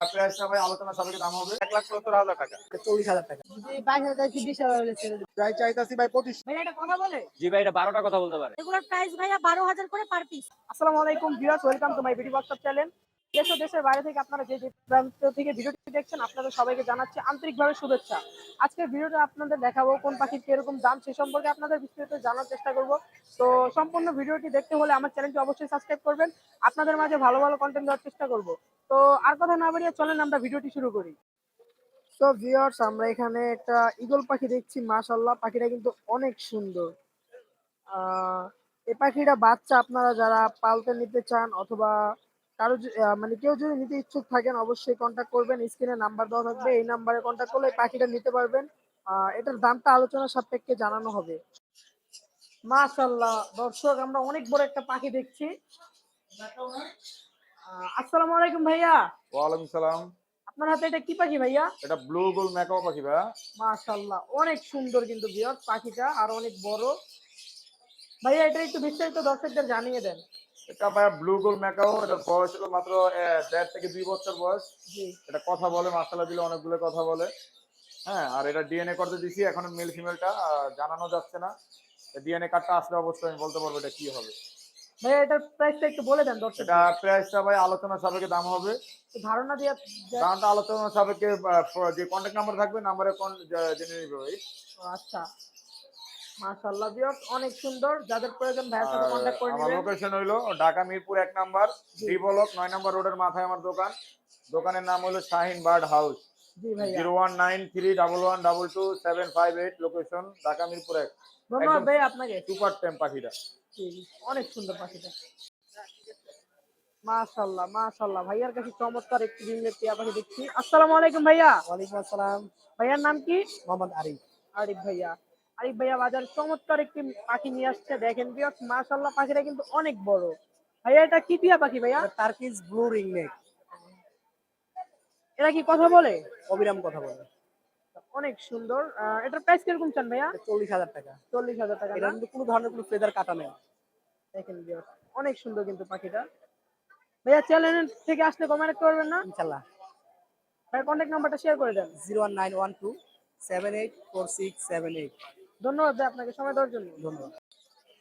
প্রাইসটা সবাই আলোচনা সাপেক্ষে দাম হবে এক লাখ সত্তর হাজার টাকা। চল্লিশ হাজার টাকা। প্রায় চাইতাছি ভাই পঁচিশ। এটা কথা বলে? জি ভাই এটা বারোটা কথা বলতে পারে। এগুলোর প্রাইস ভাইয়া বারো হাজার করে পার পিস আসসালামু আলাইকুম বিরাজ welcome to my video WhatsApp channel দেশ দেশের বাইরে থেকে আপনারা যে যে প্রান্ত থেকে ভিডিওটি দেখছেন, আপনাদের সবাইকে জানাচ্ছি আন্তরিকভাবে শুভেচ্ছা। আজকের ভিডিওটা আপনাদের দেখাবো কোন পাখির কীরকম দাম, সে সম্পর্কে আপনাদের বিস্তারিত জানার চেষ্টা করব। তো সম্পূর্ণ ভিডিওটি দেখতে হলে আমার চ্যানেলটি অবশ্যই সাবস্ক্রাইব করবেন, আপনাদের মাঝে ভালো ভালো কন্টেন্ট দেওয়ার চেষ্টা করব। তো আর কথা না বাড়িয়ে চলেন, আমরা ভিডিওটি শুরু করি। তো ভিউয়ার্স আমরা এখানে একটা ঈগল পাখি দেখছি মাশাল্লাহ পাখিটা কিন্তু অনেক সুন্দর। আহ এই পাখিটা বাচ্চা, আপনারা যারা পালতে নিতে চান অথবা কারও মানে কেউ যদি নিতে ইচ্ছুক থাকেন অবশ্যই কন্ট্যাক্ট করবেন। স্ক্রিনে নাম্বার দেওয়া থাকবে। এই নাম্বারে কন্ট্যাক্ট করলে পাখিটা নিতে পারবেন। এটার দামটা আলোচনা সাপেক্ষে জানানো হবে। মাশাল্লাহ দর্শক আমরা অনেক বড় একটা পাখি দেখছি। আসসালামু আলাইকুম ভাইয়া। ওয়ালাইকুম সালাম। আপনার হাতে এটা কি পাখি ভাইয়া? এটা ব্লু গোল ম্যাকাও পাখি ভাই মাশাল্লাহ অনেক সুন্দর কিন্তু বিয়র পাখিটা আর অনেক বড়। ভাইয়া এটা একটু বিস্তারিত দর্শকদের জানিয়ে দেন। এটা ভাই ব্লু গোল ম্যাকাও এটা বয়স হলো মাত্র দেড় থেকে দুই বছর বয়স। এটা কথা বলে মাসালা দিলে অনেকগুলো কথা বলে। হ্যাঁ আর এটা ডিএনএ করতে দিছি এখন মেল ফিমেলটা জানানো যাচ্ছে না। ডিএনএ কার্ডটা আসলে অবশ্যই আমি বলতে পারব এটা কি হবে। ভাইয়া এটার প্রাইসটা একটু বলে দেন দর্শক এটা প্রাইসটা ভাই আলোচনা সাপেক্ষে দাম হবে। ধারণা দিয়ে দামটা আলোচনা সাপেক্ষে যে কন্ট্যাক্ট নাম্বার থাকবে নাম্বারে কোন জেনে নিবে ভাই। আচ্ছা। মাশাআল্লাহ বিয়র অনেক সুন্দর। যাদের প্রয়োজন ভাইয়ের সাথে কন্ট্যাক্ট করে আমার লোকেশন হইল ঢাকা মিরপুর এক নাম্বার ডি ব্লক নয় নম্বর রোডের মাথায় আমার দোকান। দোকানের নাম হলো শাহিন বার্ড হাউস। জি ভাইয়া। Zero one nine three double one double two seven five eight location Dhaka Mirpur এক। ধন্যবাদ একদম- ভাই আপনাকে। সুপার টেম পাখিটা। অনেক সুন্দর পাখিটা। মাশাআল্লাহ মাশাআল্লাহ। ভাইয়ার কাছে চমৎকার একটি রিংলেট টিয়া পাখি দেখছি। আসসালামু আলাইকুম ভাইয়া। ওয়ালাইকুম আসসালাম। ভাইয়ার নাম কি? মোহাম্মদ আরিফ। আরিফ ভাইয়া। আরিফ ভাইয়া বাজার চমৎকার একটি পাখি নিয়ে আসছে। দেখেন বিয়স মাশাআল্লাহ পাখিটা কিন্তু অনেক বড়। ভাইয়া এটা কি টিয়া পাখি ভাইয়া? টার্কিস ব্লু রিং নেক এরা কি কথা বলে? অবিরাম কথা বলে। অনেক সুন্দর। এটার প্রাইস কীরকম চান ভাইয়া? চল্লিশ হাজার টাকা। চল্লিশ হাজার টাকা এটা? কিন্তু কোনো ধরনের কোনো ফেদার কাটা নেই। দেখেন viewers, অনেক সুন্দর কিন্তু পাখিটা। ভাইয়া চ্যানেল থেকে আসলে কমেন্ট পারবেন না? ইনশাল্লাহ ভাইয়া কন্ট্যাক্ট নাম্বারটা শেয়ার করে দেন। Zero one nine one two seven eight four six seven eight. ধন্যবাদ ভাই আপনাকে সময় দেওয়ার জন্য। ধন্যবাদ।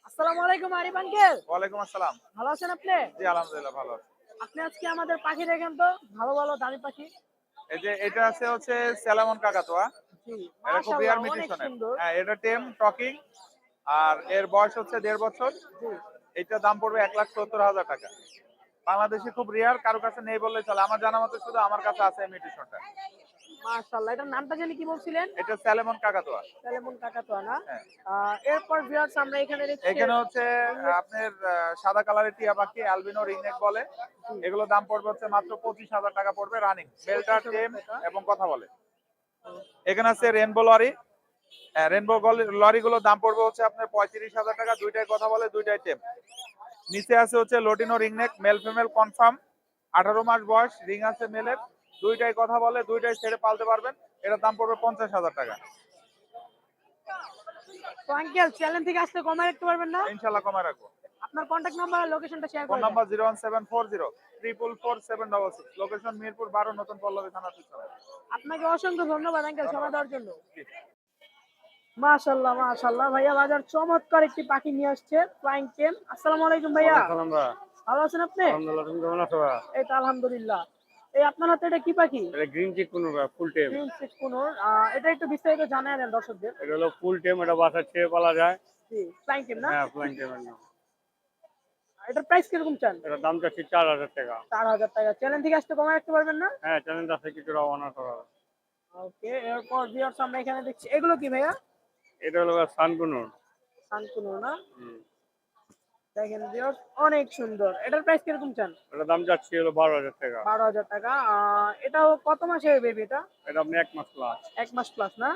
আসসালামু আলাইকুম আরিফ আঙ্কেল। ওয়ালাইকুম আসসালাম। ভালো আছেন আপনি? জি আলহামদুলিল্লাহ ভালো আপনি আজকে আমাদের পাখি দেখেন তো ভালো ভালো দামি পাখি। এই যে এটা আছে হচ্ছে স্যালামন কাকাতোয়া। জি এটা খুব রিয়ার সুন্দর। হ্যাঁ এটা টেম টকিং আর এর বয়স হচ্ছে দেড় বছর। এইটার দাম পড়বে এক লাখ সত্তর হাজার টাকা। বাংলাদেশে খুব রিয়ার কারও কাছে নেই বললে চলে। আমার জানা মতো শুধু আমার কাছে আছে এই মিউটেশনটা মাশাআল্লাহ এটার নামটা জানি কি বলছিলেন? এটা স্যালেমন কাকাতোয়া। সেলেমন কাকাতোয়া না? হ্যাঁ। এরপর ভিউয়ার্স আমরা এখানে এখানে হচ্ছে আপনার সাদা কালারের টিয়া পাখি অ্যালবিনো রিংনেক বলে। এগুলো দাম পড়বে হচ্ছে মাত্র পঁচিশ হাজার টাকা পড়বে রানিং বেলটা টেম এবং কথা বলে। এখানে আছে রেনবো লরি রেনবো লরি গুলো দাম পড়বে হচ্ছে আপনার পঁয়ত্রিশ হাজার টাকা দুইটাই কথা বলে দুইটাই টেম নিচে আছে হচ্ছে lutino ringneck male female confirm আঠারো মাস বয়স রিং আছে মেলের দুইটাই কথা বলে দুইটাই ছেড়ে পালতে পারবেন। এটার দাম পড়বে পঞ্চাশ হাজার টাকা। তো আঙ্কেল চ্যানেল থেকে আসলে কমেন্ট রাখতে পারবেন না? ইনশাল্লাহ কমায় রাখব। আপনার কন্ট্যাক্ট নাম্বার আর লোকেশনটা share phone number zero one seven four zero triple four seven double six location Mirpur বারো নতুন পল্লবী থানার পিছনে। আপনাকে অসংখ্য ধন্যবাদ আঙ্কেল সময় দেওয়ার জন্য। মাশাআল্লাহ মাশাআল্লাহ ভাইয়া বাজার চমৎকার একটি পাখি নিয়ে আসছে ফ্লাইং আসসালামু আলাইকুম ভাইয়া। ভালো আছেন আপনি? আলহামদুলিল্লাহ কেমন আছো এই তো আলহামদুলিল্লাহ। এই আপনার হাতে এটা কি পাখি? এটা গ্রিন চিক কোনো ফুল টেম গ্রিন সিক্স কোনোর। এটা একটু বিস্তারিত জানায় দেন দর্শকদের। এটা হলো ফুল টেম এটা বাসা ছেড়ে পালা যায়। জি ফ্লাইং টেম না? হ্যাঁ ফ্লাইং টেমের নাম। এটার প্রাইস কীরকম চান? এটা দাম চাচ্ছি চার হাজার টাকা। চার হাজার টাকা। চ্যানেল থেকে আসতে কমায় রাখতে পারবেন না? হ্যাঁ চ্যানেল আছে কিছু রওনা করা ওকে এরপর ভিউয়ার্স আমরা এখানে দেখছি। এগুলো কি ভাইয়া? এটা হলো সানকুনুর সানকুনো না? দেখেন ভিউয়ার্স অনেক সুন্দর। এটার প্রাইস কীরকম চান? এটা দাম যাচ্ছে হলো বারো হাজার টাকা। বারো হাজার টাকা। আহ, এটাও কত মাসের বেবি এটা? এটা আপনি এক মাস প্লাস এক মাস প্লাস না?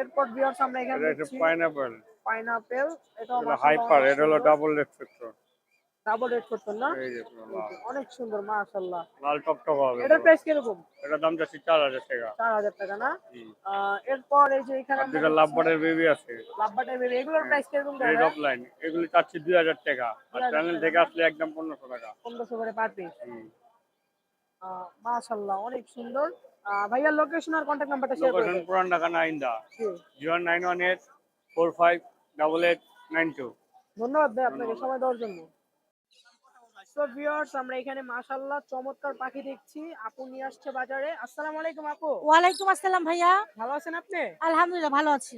এরপর ভিউয়ার্স আমরা এখানে পাইনাপেল পাইনাপেল এটা হাইপার এটা হলো ডাবল রেসপেক্টর ডাবল করতেন না। অনেক সুন্দর মাশাআল্লাহ। লাল টকটক হবে এটার পুরো। প্রাইস কীরকম? এটার দাম চার হাজার টাকা। চার হাজার টাকা না? এরপর এই যে এখানে দুটা লাভবারের বেবি আছে। লাভবাটা বেবি এগুলোর প্রাইস কীরকম রেড এগুলি চাচ্ছি দুই হাজার টাকা। আর 2000 চ্যানেল থেকে আসলে একদম পনেরোশো টাকা। পনেরোশো করে পার পিস অনেক সুন্দর। আহ, ভাইয়ার লোকেশন আর কন্ট্যাক্ট নাম্বারটা শেয়ার করে লোকেশন পুরান ঢাকা নাইন্দা। জি। Zero nine one eight four five double eight nine two. ধন্যবাদ ভাই আপনাকে সময় দেওয়ার জন্য। সো ভিউয়ার্স আমরা এখানে মাশাল্লাহ চমৎকার পাখি দেখছি। আপু নিয়ে আসছে বাজারে। আসসালামু আলাইকুম আপু। ওয়ালাইকুম আসসালাম ভাইয়া। ভালো আছেন আপনি? আলহামদুলিল্লাহ ভালো আছি।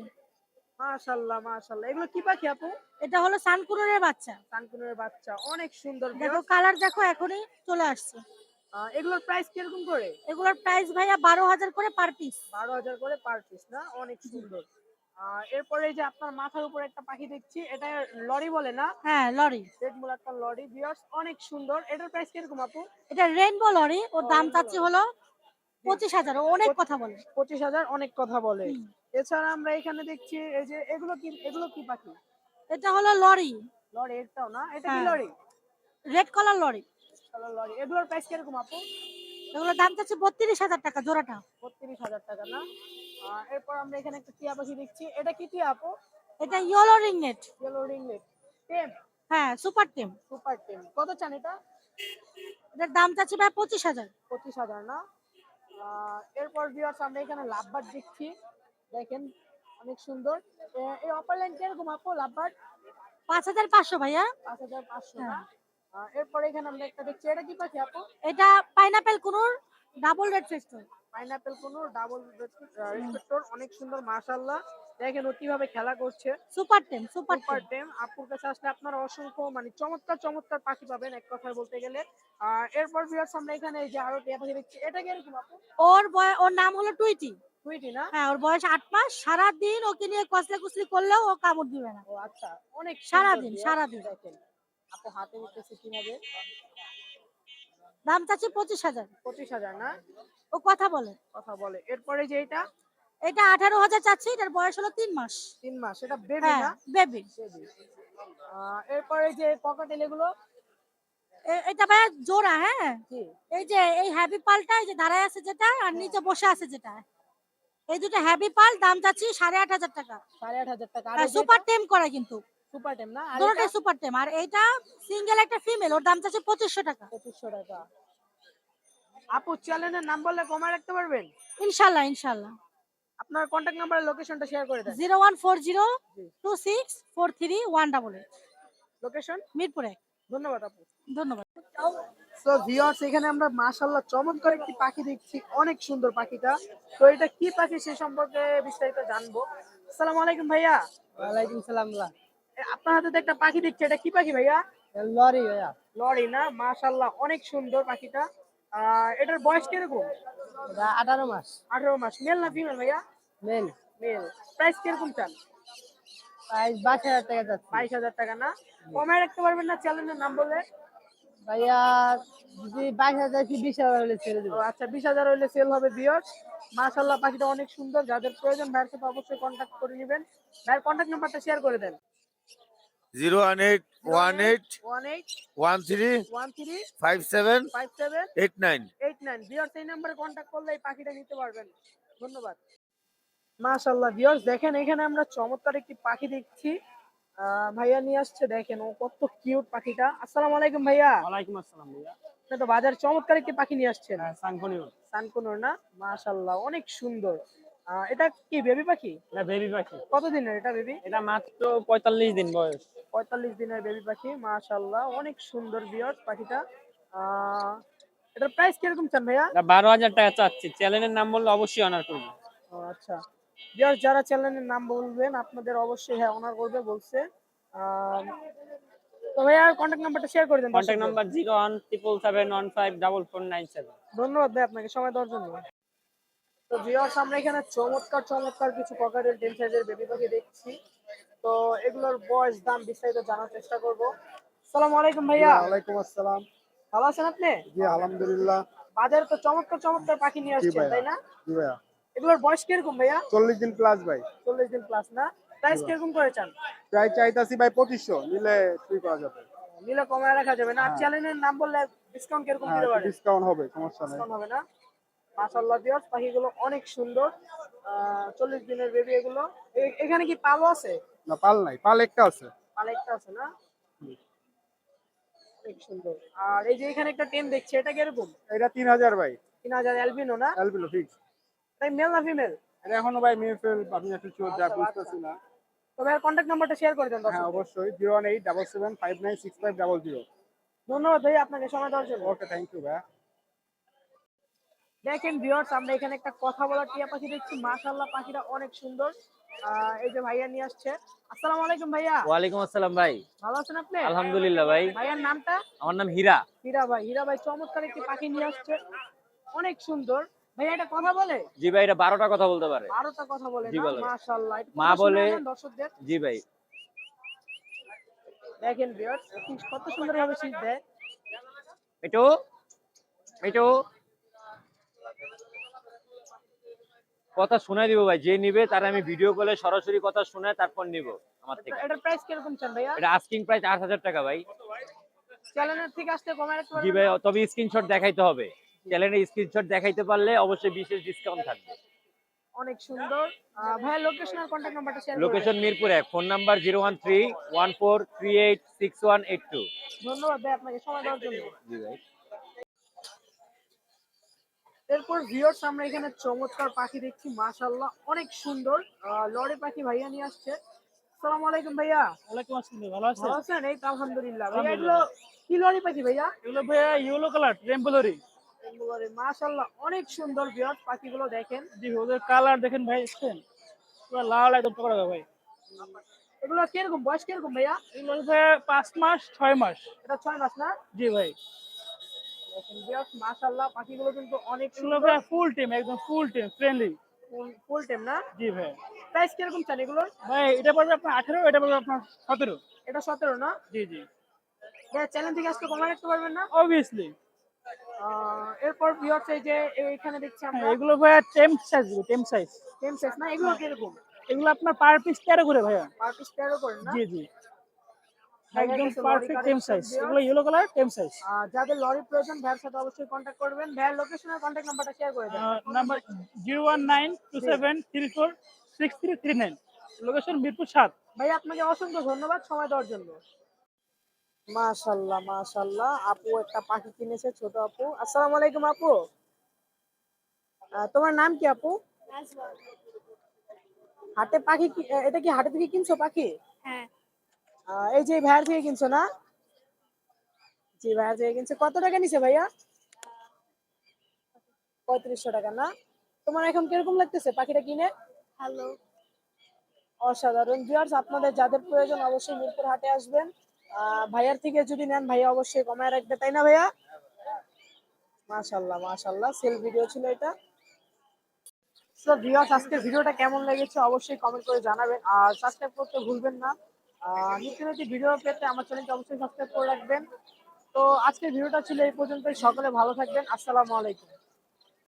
মাশাল্লাহ মাশাল্লাহ এগুলো কি পাখি আপু? এটা হলো সানকুনের বাচ্চা। কানকুনের বাচ্চা। অনেক সুন্দর দেখো কালার দেখো এখনই চলে আসছে। এগুলোর প্রাইস কীরকম করে? এগুলোর প্রাইস ভাইয়া বারো হাজার করে পার পিস বারো হাজার করে পার পিস না? অনেক সুন্দর। এরপরে এই যে আপনার মাথার উপর একটা পাখি দেখছি এটা লরি বলে না? হ্যাঁ লরি। রেড একটা লরি ভিউয়ার্স অনেক সুন্দর। এটার প্রাইস কীরকম আপু? এটা রেইনবো লরি ওর দাম চাচ্ছি হলো পঁচিশ হাজার অনেক কথা বলে। পঁচিশ হাজার অনেক কথা বলে। এছাড়া আমরা এখানে দেখছি এই যে এগুলো কি এগুলো কি পাখি? এটা হলো লরি। লরি এটাও না? এটা কি হ্যাঁ। Lory? Red colour lory. Colour lory. এগুলোর প্রাইস কীরকম আপু? এগুলোর দাম চাচ্ছি বত্রিশ হাজার টাকা জোড়াটা। বত্রিশ হাজার টাকা না? এরপর আমরা এখানে একটা টিয়া পাখি দেখছি। এটা কি টিয়া আপু? এটা ইয়েলো রিংনেট ইয়েলো রিংলেট টেম হ্যাঁ সুপার টেম সুপার টেম কত চান এটা? এটার দাম চাচ্ছি ভাই পঁচিশ হাজার। পঁচিশ হাজার না? এরপর ভিউয়ার্স আমরা এখানে লাভবার্ড দেখছি। দেখেন অনেক সুন্দর। এই অপার লাইন কীরকম আপু লাভবার্ড? পাঁচ হাজার পাঁচশো ভাইয়া। পাঁচ হাজার পাঁচশো না? হ্যাঁ। এরপর এখানে আমরা একটা দেখছি। এটা কি পাখি আপু? এটা পাইনাপেল কুনুর। ডাবল রেড ফেস্টন পাইনাপেল কোনো ডাবল রেসপেক্টর অনেক সুন্দর মাশাআল্লাহ। দেখেন ও কীভাবে খেলা করছে। সুপার টেম সুপার সুপার টেম আপুর কাছে আসলে আপনারা অসংখ্য মানে চমৎকার চমৎকার পাখি পাবেন এক কথায় বলতে গেলে। আর এরপর ভিউয়ার্স আমরা এখানে এই যে আরও টিয়া পাখি দেখছি এটা কি এরকম আপু ওর বয় ওর নাম হলো টুইটি। টুইটি না? হ্যাঁ ওর বয়স আট মাস সারাদিন ওকে নিয়ে কসলে কুসলি করলেও ও কামড় দিবে না। ও আচ্ছা অনেক সারাদিন, সুন্দর সারাদিন। viewers, দেখেন। আপু হাতে নিতেছে কীভাবে? দাম চাচ্ছি পঁচিশ হাজার। পঁচিশ হাজার না? ও কথা বলে। কথা বলে। এরপরে যে এটা? এটা আঠারো হাজার চাচ্ছি এটার বয়স হলো তিন মাস। তিন মাস। এটা বেবি হ্যাঁ না? বেবি এরপরে যে ককাটেল এগুলো? এটা ভাই জোড়া হ্যাঁ? এই যে এই হ্যাপি পালটা এই যে দাঁড়ায় আছে যেটা আর নিচে বসে আছে যেটা। এই দুটো হ্যাপি পাল দাম চাচ্ছি সাড়ে আট হাজার টাকা। সাড়ে আট হাজার টাকা। সুপার টেম করা কিন্তু। সুপার টেম না? দুটোটাই সুপার টেম আর এইটা সিঙ্গেল একটা ফিমেল ওর দাম চাচ্ছি পঁচিশশো টাকা। পঁচিশশো টাকা। আপু চ্যানেলের নাম বললে কমায় রাখতে পারবেন? ইনশাল্লাহ ইনশাল্লাহ। আপনার কন্ট্যাক্ট নাম্বারের লোকেশনটা শেয়ার করে দেন। Zero one four zero two six four three one double eight. Location Mirpur. ধন্যবাদ আপু। ধন্যবাদ। সো ভিউয়ার্স এখানে আমরা মাশাআল্লাহ চমৎকার একটি পাখি দেখছি। অনেক সুন্দর পাখিটা। তো এটা কি পাখি সে সম্পর্কে বিস্তারিত জানব। আসসালামু আলাইকুম ভাইয়া। ওয়ালাইকুম সালাম আপনার হাতে একটা পাখি দেখছি এটা কি পাখি ভাইয়া? লরি ভাইয়া। লরি না? মাশাআল্লাহ অনেক সুন্দর পাখিটা। এটার বয়স কীরকম? আঠারো মাস। আঠারো মাস। মেল না ফিমেল ভাইয়া? মেন মেল প্রাইস কীরকম চান? প্রাইস বাইশ হাজার টাকা যাচ্ছে। বাইশ হাজার টাকা না? কমায় রাখতে পারবেন না চ্যানেলের নাম বলে ভাইয়া যদি বাইশ হাজার কি বিশ হাজার হলে ছেড়ে দেবো। আচ্ছা বিশ হাজার হইলে সেল হবে বিয়ার্স মাশাল্লাহ পাখিটা অনেক সুন্দর। যাদের প্রয়োজন ভাইয়ের সাথে অবশ্যই কন্ট্যাক্ট করে নেবেন। ভাইয়ের কন্ট্যাক্ট নাম্বারটা শেয়ার করে দেন। Zero one eight one eight one eight one three one three five seven five seven eight nine eight nine viewers এই নাম্বারে কন্ট্যাক্ট করলে এই পাখিটা নিতে পারবেন। ধন্যবাদ। মাশাল্লাহ বিয়ার্স দেখেন এখানে আমরা চমৎকার একটি পাখি দেখছি। আহ, ভাইয়া নিয়ে আসছে দেখেন ও কত কিউট পাখিটা। আসসালামু আলাইকুম ভাইয়া। ওয়ালাইকুম আসসালাম ভাইয়া। তো বাজার চমৎকার একটি পাখি নিয়ে আসছেন। সানকনিও সানকুনোর না? মাশাল্লাহ অনেক সুন্দর। এটা কি বেবি পাখি? এটা বেবি পাখি। কতদিনের এটা বেবি এটা মাত্র পঁয়তাল্লিশ দিন বয়স। পঁয়তাল্লিশ দিনের বেবি পাখি মাশাল্লাহ অনেক সুন্দর বিয়ার্স পাখিটা। এটার প্রাইস কীরকম চান ভাইয়া? বারো হাজার টাকা চাচ্ছি। চ্যানেলের নাম বললে অবশ্যই অনার করব। ও আচ্ছা। বিয়ার্স যারা চ্যানেলের নাম বলবেন আপনাদের অবশ্যই হ্যাঁ অনার করবে বলছে। তো ভাইয়া কন্ট্যাক্ট নাম্বারটা শেয়ার করে দেন দর্শকদের। Number zero one triple seven one five double four nine seven ধন্যবাদ ভাই আপনাকে সময় দেওয়ার জন্য। তো ভিউয়ার্স আমরা এখানে চমৎকার চমৎকার কিছু পকেটের টেন সাইজের বেবি পাখি দেখছি। তো এগুলোর বয়স দাম বিস্তারিত জানার চেষ্টা করব। আসসালামু আলাইকুম ভাইয়া। ওয়ালাইকুম আসসালাম। ভালো আছেন আপনি? জি আলহামদুলিল্লাহ। বাজারে তো চমৎকার চমৎকার পাখি নিয়ে আসছেন তাই না? জি ভাইয়া। এগুলোর বয়স কীরকম ভাইয়া? চল্লিশ দিন প্লাস ভাই। চল্লিশ দিন প্লাস না? প্রাইস কীরকম করে চান? প্রায় চাইতাছি ভাই পঁচিশশো নিলে ফ্রি করা যাবে। নিলে কমায় রাখা যাবে না? আর চ্যানেলের নাম বললে ডিসকাউন্ট কীরকম দিতে পারে ডিসকাউন্ট হবে সমস্যা নেই। ডিসকাউন্ট হবে না? মাশাআল্লাহ ভিউয়ার্স পাখিগুলো অনেক সুন্দর। চল্লিশ দিনের বেবি এগুলো। এখানে কি পালো আছে? না পাল নাই। পাল একটা আছে। পাল একটা আছে না? অনেক সুন্দর। আর এই যে এখানে একটা টেন দেখছি এটা কীরকম? এটা তিন হাজার ভাই। তিন হাজার অ্যালবিনো না? অ্যালবিনো ফিক্স তাই মেল না ফিমেল এটা এখনও ভাই মেয়ে ফেল আমি একটু চোর যা বুঝতেছি না। তবে আর কন্ট্যাক্ট নাম্বারটা শেয়ার করে দেন হ্যাঁ অবশ্যই। Zero one eight double seven five nine six five double zero ধন্যবাদ ভাই আপনাকে সময় দেওয়ার জন্য। ওকে থ্যাংক ইউ ভাই দেখেন ভিউয়ার্স আমরা এখানে একটা কথা বলার টিয়া পাখি দেখছি। মাশাআল্লাহ পাখিটা অনেক সুন্দর। এই যে ভাইয়া নিয়ে আসছে। আসসালামু আলাইকুম ভাইয়া। ওয়ালাইকুম আসসালাম ভাই। ভালো আছেন আপনি? আলহামদুলিল্লাহ ভাই। ভাইয়ার নামটা? আমার নাম হীরা। হীরা ভাই হীরা ভাই চমৎকার একটি পাখি নিয়ে আসছে। অনেক সুন্দর। ভাইয়া এটা কথা বলে? জি ভাই এটা বারোটা কথা বলতে পারে। বারোটা কথা বলে। মাশাআল্লাহ মা বলে- দর্শকদের। জি ভাই। দেখেন ভিউয়ার্স কত সুন্দর ভাবে শীত দেয়। একটু একটু কথা শোনাই দিব ভাই যে নিবে তার আমি ভিডিও কলে সরাসরি কথা শোনায় তারপর নিব আমার থেকে। এটার প্রাইস কীরকম চান ভাইয়া? এটা আস্কিং প্রাইস আট হাজার টাকা ভাই। চ্যানেলের থেকে আসতে কমে রাখতে জি ভাই তবে স্ক্রিনশট দেখাইতে হবে। চ্যানেলে স্ক্রিনশট দেখাইতে পারলে অবশ্যই বিশেষ ডিসকাউন্ট থাকবে। অনেক সুন্দর। ভাইয়া লোকেশন আর কন্ট্যাক্ট নাম্বারটা শেয়ার করুন লোকেশন মিরপুর এক phone number zero one three one four three eight six one eight two ধন্যবাদ ভাই আপনাকে সময় দেওয়ার জন্য। জি ভাই। এরপর ভিউয়ার্স আমরা এখানে চমৎকার পাখি দেখছি মাশাআল্লাহ অনেক সুন্দর। লরি পাখি ভাইয়া নিয়ে আসছে। আসসালামু আলাইকুম ভাইয়া। ওয়ালাইকুম আসসালাম ভালো আছেন? ভালো আছেন? এই তো আলহামদুলিল্লাহ। ভাইয়া এগুলো কি লরি পাখি ভাইয়া? এগুলো ভাইয়া ইয়েলো কালার রেম্বুলারি মাশাআল্লাহ অনেক সুন্দর ভিউয়ার্স পাখিগুলো দেখেন। জি ওদের কালার দেখেন ভাই দেখছেন পুরো লাল একদম পকড়া ভাই। এগুলো কীরকম বয়স কীরকম ভাইয়া? এগুলো ভাইয়া পাঁচ মাস ছয় মাস। এটা ছয় মাস না? জি ভাই। দেখেন ভিউয়ার্স মাশাআল্লাহ পাখিগুলো কিন্তু অনেক এগুলো ভাইয়া ফুল টিম একদম full tame friendly full time না? জি ভাই। প্রাইস এগুলোর ভাই এটা পড়বে আপনার এটা পড়বে আপনার এটা না? জি জি। চ্যানেল থেকে আসতে কমে রাখতে পারবেন না? অবভিয়াসলি এরপর ভিউয়ার্স এই যে এখানে দেখছি আমরা। এগুলো ভাইয়া টেম সাইজ টেম সাইজ টেম সেট না? এগুলো কীরকম? এগুলো আপনার পার পিস তেরো করে ভাইয়া। পার পিস তেরো করেন না? জি জি। একদম পারফেক্ট টেম সাইজ এগুলো ইয়েলো কালার টেম সাইজ যাদের লরি প্রয়োজন ভ্যার সাথে অবশ্যই কন্ট্যাক্ট করবেন। ভ্যার লোকেশন আর কন্ট্যাক্ট নাম্বারটা শেয়ার করে দেন। Number zero one nine two seven three four six three three nine location Mirpur সাত। ভাই আপনাকে অসংখ্য ধন্যবাদ সময় দেওয়ার জন্য। মাশাল্লাহ মাশাল্লাহ। আপু একটা পাখি কিনেছে ছোট আপু। আসসালামু আলাইকুম আপু। আহ, তোমার নাম কি আপু? হাটে পাখি কি- এটা কি হাটে থেকে কিনছো পাখি? হ্যাঁ। এই যে ভাইয়ার থেকে কিনছো না? জি ভাইয়ার থেকে কিনছে। কত টাকা নিছে ভাইয়া? পঁয়ত্রিশশো টাকা না? তোমার এখন কীরকম লাগতেছে পাখিটা কিনে? হ্যালো অসাধারণ। ভিউয়ার্স আপনাদের যাদের প্রয়োজন অবশ্যই মিরপুর হাটে আসবেন। ভাইয়ার থেকে যদি নেন ভাইয়া অবশ্যই কমায় রাখবে তাই না ভাইয়া? মাশাল্লাহ মাশাল্লাহ সেল ভিডিও ছিল এটা। সো ভিউয়ার্স আজকের ভিডিওটা কেমন লেগেছে অবশ্যই কমেন্ট করে জানাবেন। আর সাবস্ক্রাইব করতে ভুলবেন না। নিত্য নতুন ভিডিও পেতে আমার চ্যানেলকে অবশ্যই সাবস্ক্রাইব করে রাখবেন। তো আজকের ভিডিওটা ছিল এই পর্যন্তই। সকলে ভালো থাকবেন। আসসালামু আলাইকুম।